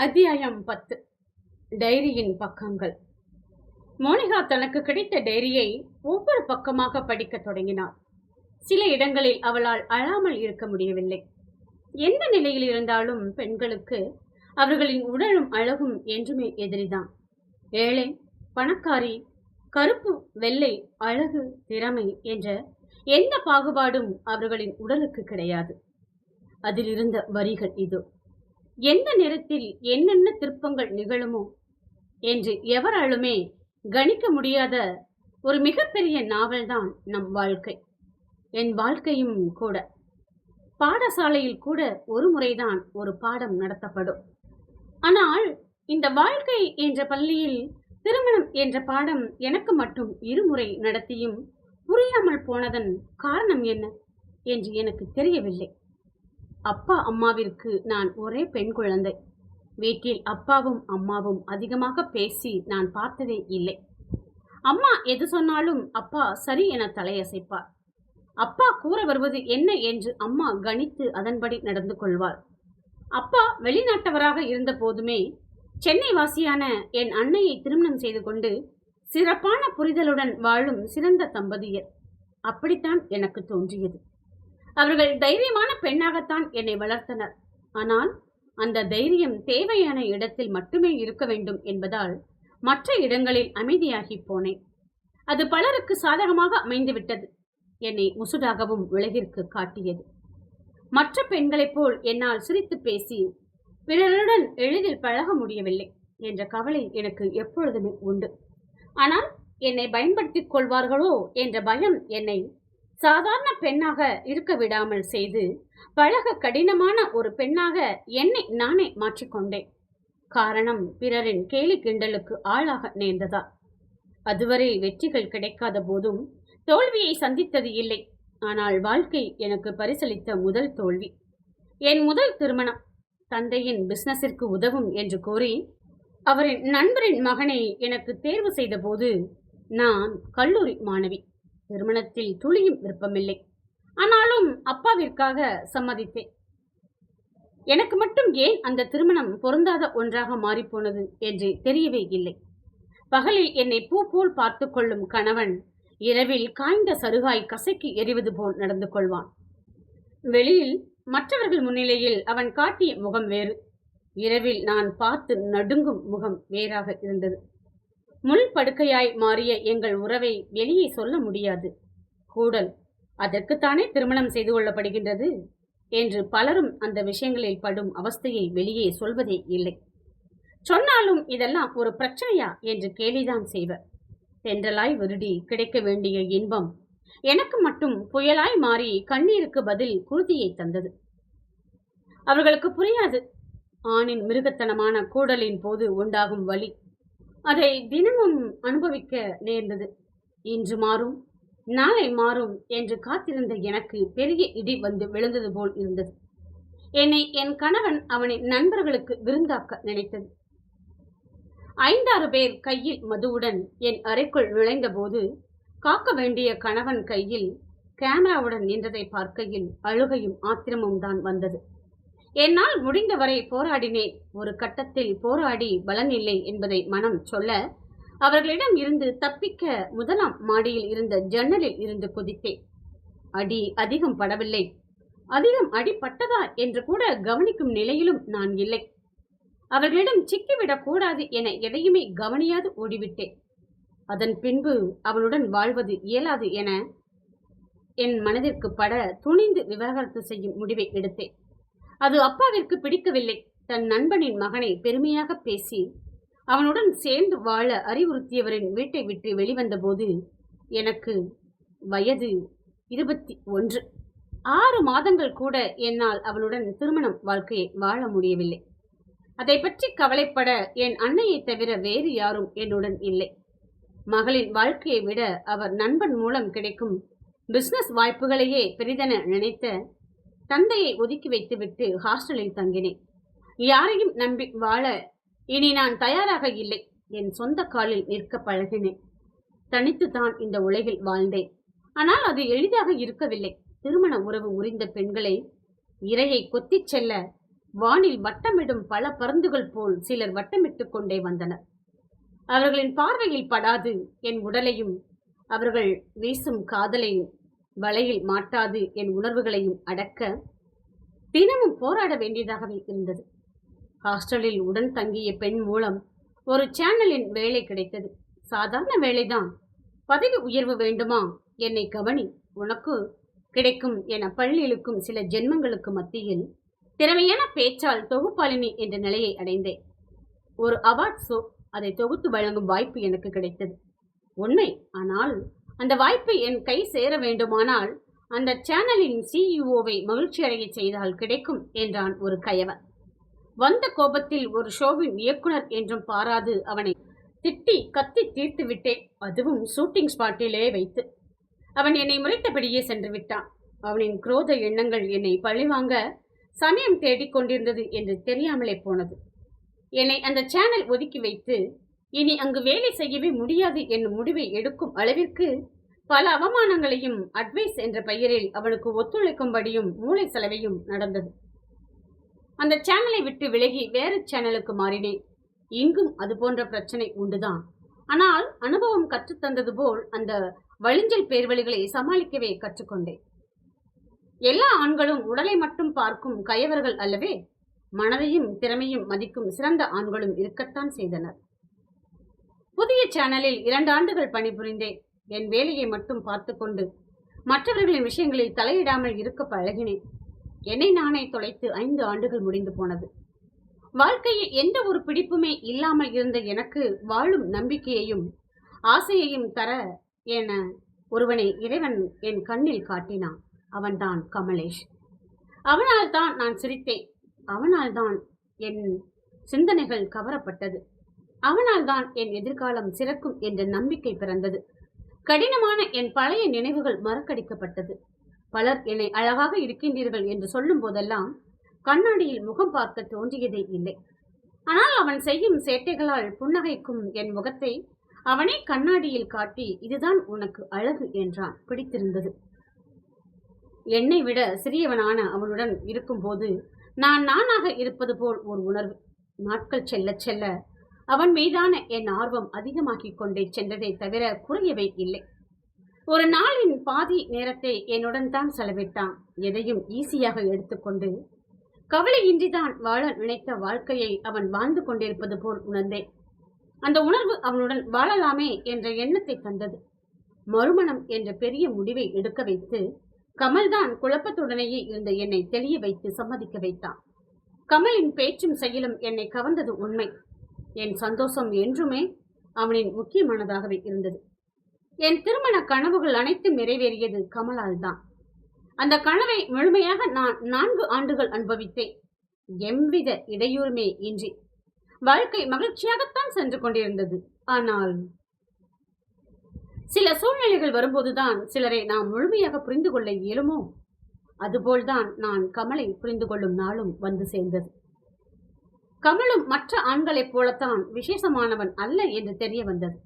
அத்தியாயம் பத்து. டைரியின் பக்கங்கள். மோனிகா தனக்கு கிடைத்த டைரியை ஒவ்வொரு பக்கமாக படிக்கத் தொடங்கினாள். சில இடங்களில் அவளால் அழாமல் இருக்க முடியவில்லை. எந்த நிலையில் இருந்தாலும் பெண்களுக்கு அவர்களின் உடலும் அழகும் என்றுமே எதிரிதான். ஏழை பணக்காரி கருப்பு வெள்ளை அழகு திறமை என்ற எந்த பாகுபாடும் அவர்களின் உடலுக்கு கிடையாது. அதிலிருந்த வரிகள் இதோ. எந்த நேரத்தில் என்னென்ன திருப்பங்கள் நிகழுமோ என்று எவராலுமே கணிக்க முடியாத ஒரு மிகப்பெரிய நாவல்தான் நம் வாழ்க்கை. என் வாழ்க்கையும் கூட. பாடசாலையில் கூட ஒரு முறைதான் ஒரு பாடம் நடத்தப்படும். ஆனால் இந்த வாழ்க்கை என்ற பள்ளியில் திருமணம் என்ற பாடம் எனக்கு மட்டும் இருமுறை நடத்தியும் புரியாமல் போனதன் காரணம் என்ன என்று எனக்கு தெரியவில்லை. அப்பா அம்மாவிற்கு நான் ஒரே பெண் குழந்தை. வீட்டில் அப்பாவும் அம்மாவும் அதிகமாக பேசி நான் பார்த்ததே இல்லை. அம்மா எது சொன்னாலும் அப்பா சரி என தலையசைப்பார். அப்பா கூற வருவது என்ன என்று அம்மா கணித்து அதன்படி நடந்து கொள்வார். அப்பா வெளிநாட்டவராக இருந்த போதுமே சென்னை வாசியான என் அன்னையை திருமணம் செய்து கொண்டு சிறப்பான புரிதலுடன் வாழும் சிறந்த தம்பதியர். அப்படித்தான் எனக்கு தோன்றியது. அவர்கள் தைரியமான பெண்ணாகத்தான் என்னை வளர்த்தனர். ஆனால் அந்த தைரியம் தேவையான இடத்தில் மட்டுமே இருக்க வேண்டும் என்பதால் மற்ற இடங்களில் அமைதியாகி போனேன். அது பலருக்கு சாதகமாக அமைந்துவிட்டது. என்னை முசுடாகவும் உலகிற்கு காட்டியது. மற்ற பெண்களைப் போல் என்னால் சிரித்து பேசி பிறருடன் எளிதில் பழக முடியவில்லை என்ற கவலை எனக்கு எப்பொழுதுமே உண்டு. ஆனால் என்னை பயன்படுத்திக் கொள்வார்களோ என்ற பயம் என்னை சாதாரண பெண்ணாக இருக்க விடாமல் செய்து பழக கடினமான ஒரு பெண்ணாக என்னை நானே மாற்றிக்கொண்டேன் காரணம் பிறரின் கேலி கிண்டலுக்கு ஆளாக நேர்ந்ததா? அதுவரை வெற்றிகள் கிடைக்காத போதும் தோல்வியை சந்தித்தது இல்லை. ஆனால் வாழ்க்கை எனக்கு பரிசளித்த முதல் தோல்வி. என் முதல் திருமணம். தந்தையின் பிசினஸிற்கு உதவும் என்று கூறி அவரின் நண்பரின் மகனை எனக்கு தேர்வு செய்தபோது நான் கல்லூரி மாணவி. திருமணத்தில் துளியும் விருப்பமில்லை. ஆனாலும் அப்பாவிற்காக சம்மதித்தேன். எனக்கு மட்டும் ஏன் அந்த திருமணம் பொருந்தாத ஒன்றாக மாறிப்போனது என்று தெரியவே இல்லை. பகலில் என்னை பூ போல் பார்த்து கொள்ளும் கணவன் இரவில் காய்ந்த சருகாய் கசைக்கு எறிவது போல் நடந்து கொள்வான். வெளியில் மற்றவர்கள் முன்னிலையில் அவன் காட்டிய முகம் வேறு. இரவில் நான் பார்த்து நடுங்கும் முகம் வேறாக இருந்தது. முள் படுக்கையாய் மாறிய எங்கள் உறவை வெளியே சொல்ல முடியாது. கூடல் அதற்குத்தானே திருமணம் செய்து கொள்ளப்படுகின்றது? என்று பலரும் அந்த விஷயங்களில் படும் அவஸ்தையை வெளியே சொல்வதே இல்லை. சொன்னாலும் இதெல்லாம் ஒரு பிரச்சனையா? என்று கேலிதான் செய்வர். தென்றலாய் விருடி கிடைக்க வேண்டிய இன்பம் எனக்கு மட்டும் புயலாய் மாறி கண்ணீருக்கு பதில் குருதியை தந்தது. அவர்களுக்கு புரியாது. ஆணின் மிருகத்தனமான கூடலின் போது உண்டாகும் வலி அதை தினமும் அனுபவிக்க நேர்ந்தது. இன்று மாறும் நாளை மாறும் என்று காத்திருந்த எனக்கு பெரிய இடி வந்து விழுந்தது போல் இருந்தது. என்னை என் கணவன் அவனின் நண்பர்களுக்கு விருந்தாக்க நினைத்தது. ஐந்தாறு பேர் கையில் மதுவுடன் என் அறைக்குள் நுழைந்த போது காக்க வேண்டிய கணவன் கையில் கேமராவுடன் நின்றதை பார்க்கையில் அழுகையும் ஆத்திரமும் தான் வந்தது. என்னால் முடிந்தவரை போராடினேன். ஒரு கட்டத்தில் போராடி பலன் இல்லை என்பதை மனம் சொல்ல அவர்களிடம் இருந்து தப்பிக்க முதலாம் மாடியில் இருந்த ஜன்னலில் இருந்து குதித்தேன். அடி அதிகம் படவில்லை. அதிகம் அடிப்பட்டதா என்று கூட கவனிக்கும் நிலையிலும் நான் இல்லை. அவர்களிடம் சிக்கிவிடக் கூடாது என எதையுமே கவனியாது ஓடிவிட்டேன். அதன் பின்பு அவனுடன் வாழ்வது இயலாது என என் மனதிற்கு பட துணிந்து விவகாரத்து செய்யும் முடிவை எடுத்தேன். அது அப்பாவிற்கு பிடிக்கவில்லை. தன் நண்பனின் மகனை பெருமையாக பேசி அவனுடன் சேர்ந்து வாழ அறிவுறுத்தியவரின் வீட்டை விட்டு வெளிவந்தபோது எனக்கு வயது இருபத்தி ஒன்று. ஆறு மாதங்கள் கூட என்னால் அவனுடன் திருமணம் வாழ்க்கையை வாழ முடியவில்லை. அதை பற்றி கவலைப்பட என் அன்னையை தவிர வேறு யாரும் என்னுடன் இல்லை. மகளின் வாழ்க்கையை விட அவர் நண்பன் மூலம் கிடைக்கும் பிசினஸ் வாய்ப்புகளையே பெரிதென நினைத்த தந்தையை ஒதுக்கி வைத்துவிட்டு ஹாஸ்டலில் தங்கினேன். யாரையும் நம்பி வாழ இனி நான் தயாராக இல்லை. என் சொந்த காலில் நிற்க பழகினேன். தனித்துதான் இந்த உலகில் வாழ்ந்தேன். ஆனால் அது எளிதாக இருக்கவில்லை. திருமண உறவு முறிந்த பெண்களை இரையை கொத்திச் செல்ல வானில் வட்டமிடும் பல பருந்துகள் போல் சிலர் வட்டமிட்டுக் கொண்டே வந்தனர். அவர்களின் பார்வையில் படாது என் உடலையும் அவர்கள் வீசும் காதலையும் வலையில் மாட்டாது என் உணர்வுகளையும் அடக்க தினமும் போராட வேண்டியதாகவே இருந்தது. ஹாஸ்டலில் உடன் தங்கிய பெண் மூலம் ஒரு சேனலின் வேலை கிடைத்தது. சாதாரண வேலைதான். பதவி உயர்வு வேண்டுமா? என்னை கவனி. உனக்கு கிடைக்கும் என பள்ளியிலுக்கும் சில ஜென்மங்களுக்கு மத்தியில் திறமையான பேச்சால் தொகுப்பாளினி என்ற நிலையை அடைந்தேன். ஒரு அவார்ட் ஷோ அதை தொகுத்து வழங்கும் வாய்ப்பு எனக்கு கிடைத்தது. உண்மை. ஆனால் அந்த வாய்ப்பு என் கை சேர வேண்டுமானால் அந்த சேனலின் சிஇஓவை மகிழ்ச்சியடைய செய்தால் கிடைக்கும் என்றான் ஒரு கயவன். வந்த கோபத்தில் ஒரு ஷோவின் இயக்குனர் என்றும் பாராது அவனை திட்டி கத்தி தீர்த்து விட்டேன். அதுவும் ஷூட்டிங் ஸ்பாட்டிலே வைத்து. அவன் என்னை முறைத்தபடியே சென்று விட்டான். அவனின் குரோத எண்ணங்கள் என்னை பழிவாங்க சமயம் தேடிக் கொண்டிருந்தது என்று தெரியாமலே போனது. என்னை அந்த சேனல் ஒதுக்கி வைத்து இனி அங்கு வேலை செய்யவே முடியாது என்னும் முடிவை எடுக்கும் அளவிற்கு பல அவமானங்களையும் அட்வைஸ் என்ற பெயரில் அவனுக்கு ஒத்துழைக்கும்படியும் மூளை செலவையும் நடந்தது. அந்த சேனலை விட்டு விலகி வேறு சேனலுக்கு மாறினேன். இங்கும் அது போன்ற பிரச்சனை உண்டுதான். ஆனால் அனுபவம் கற்றுத்தந்தது போல் அந்த வழிஞ்சல் பேர்வழிகளை சமாளிக்கவே கற்றுக்கொண்டேன். எல்லா ஆண்களும் உடலை மட்டும் பார்க்கும் கயவர்கள் அல்லவே மனதையும் திறமையும் மதிக்கும் சிறந்த ஆண்களும் இருக்கத்தான் செய்தனர். புதிய சேனலில் இரண்டு ஆண்டுகள் பணிபுரிந்தேன். என் வேலையை மட்டும் பார்த்து கொண்டு மற்றவர்களின் விஷயங்களில் தலையிடாமல் இருக்க பழகினேன். என்னை நானே தொலைத்து ஐந்து ஆண்டுகள் முடிந்து போனது. வாழ்க்கையில் எந்த ஒரு பிடிப்புமே இல்லாமல் இருந்த எனக்கு வாழும் நம்பிக்கையையும் ஆசையையும் தர என ஒருவனை இறைவன் என் கண்ணில் காட்டினான். அவன்தான் கமலேஷ். அவனால் தான் நான் சிரித்தேன். அவனால் தான் என் சிந்தனைகள் கவரப்பட்டது. அவனால் தான் என் எதிர்காலம் சிறக்கும் என்ற நம்பிக்கை பிறந்தது. கடினமான என் பழைய நினைவுகள் மறக்கடிக்கப்பட்டது. பலர் என்னை அழகாக இருக்கின்றீர்கள் என்று சொல்லும் போதெல்லாம் கண்ணாடியில் முகம் பார்க்க தோன்றியதே இல்லை. ஆனால் அவன் செய்யும் சேட்டைகளால் புன்னகைக்கும் என் முகத்தை அவனே கண்ணாடியில் காட்டி இதுதான் உனக்கு அழகு என்றான். பிடித்திருந்தது. என்னை விட சிறியவனான அவனுடன் இருக்கும்போது நான் நானாக இருப்பது போல் ஒரு உணர்வு. நாட்கள் செல்ல செல்ல அவன் மீதான என் ஆர்வம் அதிகமாகிக் கொண்டே சென்றதை தவிர குறையவே இல்லை. ஒரு நாளின் பாதி நேரத்தை என்னுடன் தான் செலவிட்டான். எதையும் ஈஸியாக எடுத்துக்கொண்டு கவலையின்றிதான் வாழ நினைத்த வாழ்க்கையை அவன் வாழ்ந்து கொண்டிருப்பது போல் உணர்ந்தேன். அந்த உணர்வு அவனுடன் வாழலாமே என்ற எண்ணத்தை தந்தது. மறுமணம் என்ற பெரிய முடிவை எடுக்க வைத்து கமல்தான் குழப்பத்துடனேயே இருந்த என்னை தெளிய வைத்து சம்மதிக்க வைத்தான். கமலின் பேச்சும் செயலும் என்னை கவர்ந்தது உண்மை. என் சந்தோஷம் என்றுமே அவனின் முக்கியமானதாகவே இருந்தது. என் திருமண கனவுகள் அனைத்தும் நிறைவேறியது கமலால் தான். அந்த கனவை முழுமையாக நான் நான்கு ஆண்டுகள் அனுபவித்தேன். எவ்வித இடையூறுமே இன்றி. வாழ்க்கை மகிழ்ச்சியாகத்தான் சென்று கொண்டிருந்தது. ஆனால் சில சூழ்நிலைகள் வரும்போதுதான் சிலரை நாம் முழுமையாக புரிந்து கொள்ள இயலுமோ? அதுபோல்தான் நான் கமலை புரிந்து கொள்ளும் நாளும் வந்து சேர்ந்தது. கமலும் மற்ற ஆண்களைப் போலத்தான் விசேஷமானவன் அல்ல என்று தெரிய வந்தது.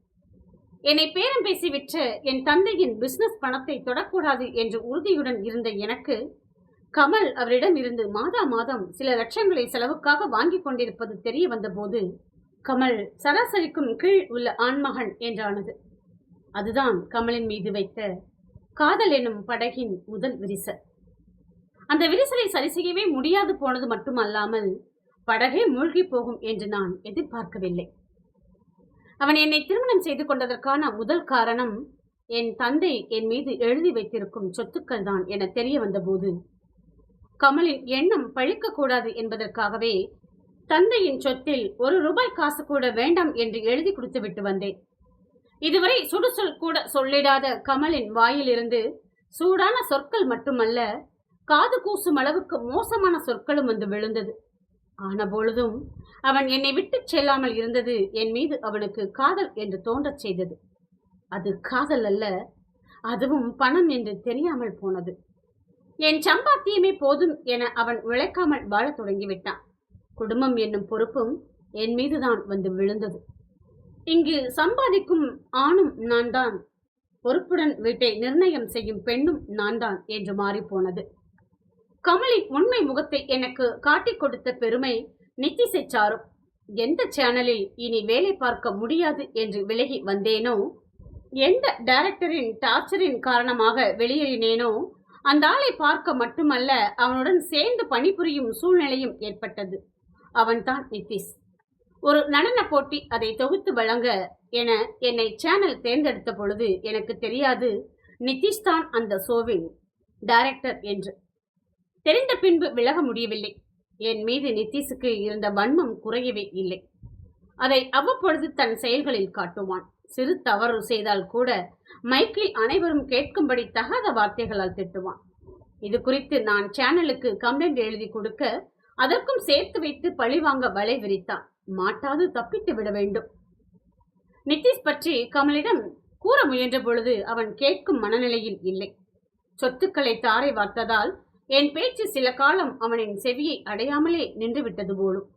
என்னை பேரம் பேசி விற்ற என் தந்தையின் பிசினஸ் பணத்தை தொடக்கூடாது என்று உறுதியுடன் இருந்த எனக்கு கமல் அவரிடம் இருந்து மாதா மாதம் சில லட்சங்களை செலவுக்காக வாங்கிக் கொண்டிருப்பது தெரிய வந்தபோது கமல் சராசரிக்கும் கீழ் உள்ள ஆண்மகன் என்றானது. அதுதான் கமலின் மீது வைத்த காதல் எனும் படகின் முதல் விரிசல். அந்த விரிசலை சரி செய்யவே முடியாது போனது மட்டுமல்லாமல் படகே மூழ்கி போகும் என்று நான் எதிர்பார்க்கவில்லை. அவன் என்னை திருமணம் செய்து கொண்டதற்கான முதல் காரணம் என் தந்தை என் மீது எழுதி வைத்திருக்கும் சொத்துக்கள் தான் என தெரிய வந்தபோது கமலின் எண்ணம் பழிக்கக்கூடாது என்பதற்காகவே தந்தையின் சொத்தில் ஒரு ரூபாய் காசு கூட வேண்டாம் என்று எழுதி கொடுத்து விட்டு வந்தேன். இதுவரை சுடுசொல் கூட சொல்லிடாத கமலின் வாயிலிருந்து சூடான சொற்கள் மட்டுமல்ல காது கூசும் அளவுக்கு மோசமான சொற்களும் வந்து விழுந்தது. ஆன பொழுதும் அவன் என்னை விட்டுச் செல்லாமல் இருந்தது என் மீது அவனுக்கு காதல் என்று தோன்றச் செய்தது. அது காதல் அல்ல அதுவும் பணம் என்று தெரியாமல் போனது. என் சம்பாத்தியமே போதும் என அவன் உழைக்காமல் வாழத் தொடங்கிவிட்டான். குடும்பம் என்னும் பொறுப்பும் என் மீதுதான் வந்து விழுந்தது. இங்கு சம்பாதிக்கும் ஆணும் நான் தான் பொறுப்புடன் வீட்டை நிர்ணயம் செய்யும் பெண்ணும் நான் தான் என்று மாறிப்போனது. கமலின் உண்மை முகத்தை எனக்கு காட்டிக் கொடுத்த பெருமை நித்திசை சாரும். எந்த சேனலில் இனி வேலை பார்க்க முடியாது என்று விலகி வந்தேனோ? எந்த டைரக்டரின் டார்ச்சரின் காரணமாக வெளியேறினேனோ? அந்த ஆளை பார்க்க மட்டுமல்ல அவனுடன் சேர்ந்து பணிபுரியும் சூழ்நிலையும் ஏற்பட்டது. அவன்தான் நிதிஷ் ஒரு நடன போட்டி அதை தொகுத்து வழங்க என என்னை சேனல் தேர்ந்தெடுத்த பொழுது எனக்கு தெரியாது நிதிஷ் தான் அந்த ஷோவின் டைரக்டர் என்று. தெரிந்த பின்பு விலக முடியவில்லை. என் மீது நிதிஷுக்கு இருந்த வன்மம் குறையவே இல்லை. அதை அவ்வப்பொழுது தன் செயல்களில் காட்டுவான். சிறு தவறு செய்தால் கூட மைக்கில் அனைவரும் கேட்கும்படி தகாத வார்த்தைகளால் திட்டுவான். இது குறித்து நான் சேனலுக்கு கம்ப்ளைண்ட் எழுதி கொடுக்க அதற்கும் சேர்த்து வைத்து பழிவாங்க வலை விரித்தான். மாட்டாது தப்பித்து விட வேண்டும். நிதிஷ் பற்றி கமலிடம் கூற முயன்ற பொழுது அவன் கேட்கும் மனநிலையில் இல்லை. சொத்துக்களை தாரை வார்த்ததால் என் பேச்சு சில காலம் அவனின் செவியை அடையாமலே நின்றுவிட்டது போலும்.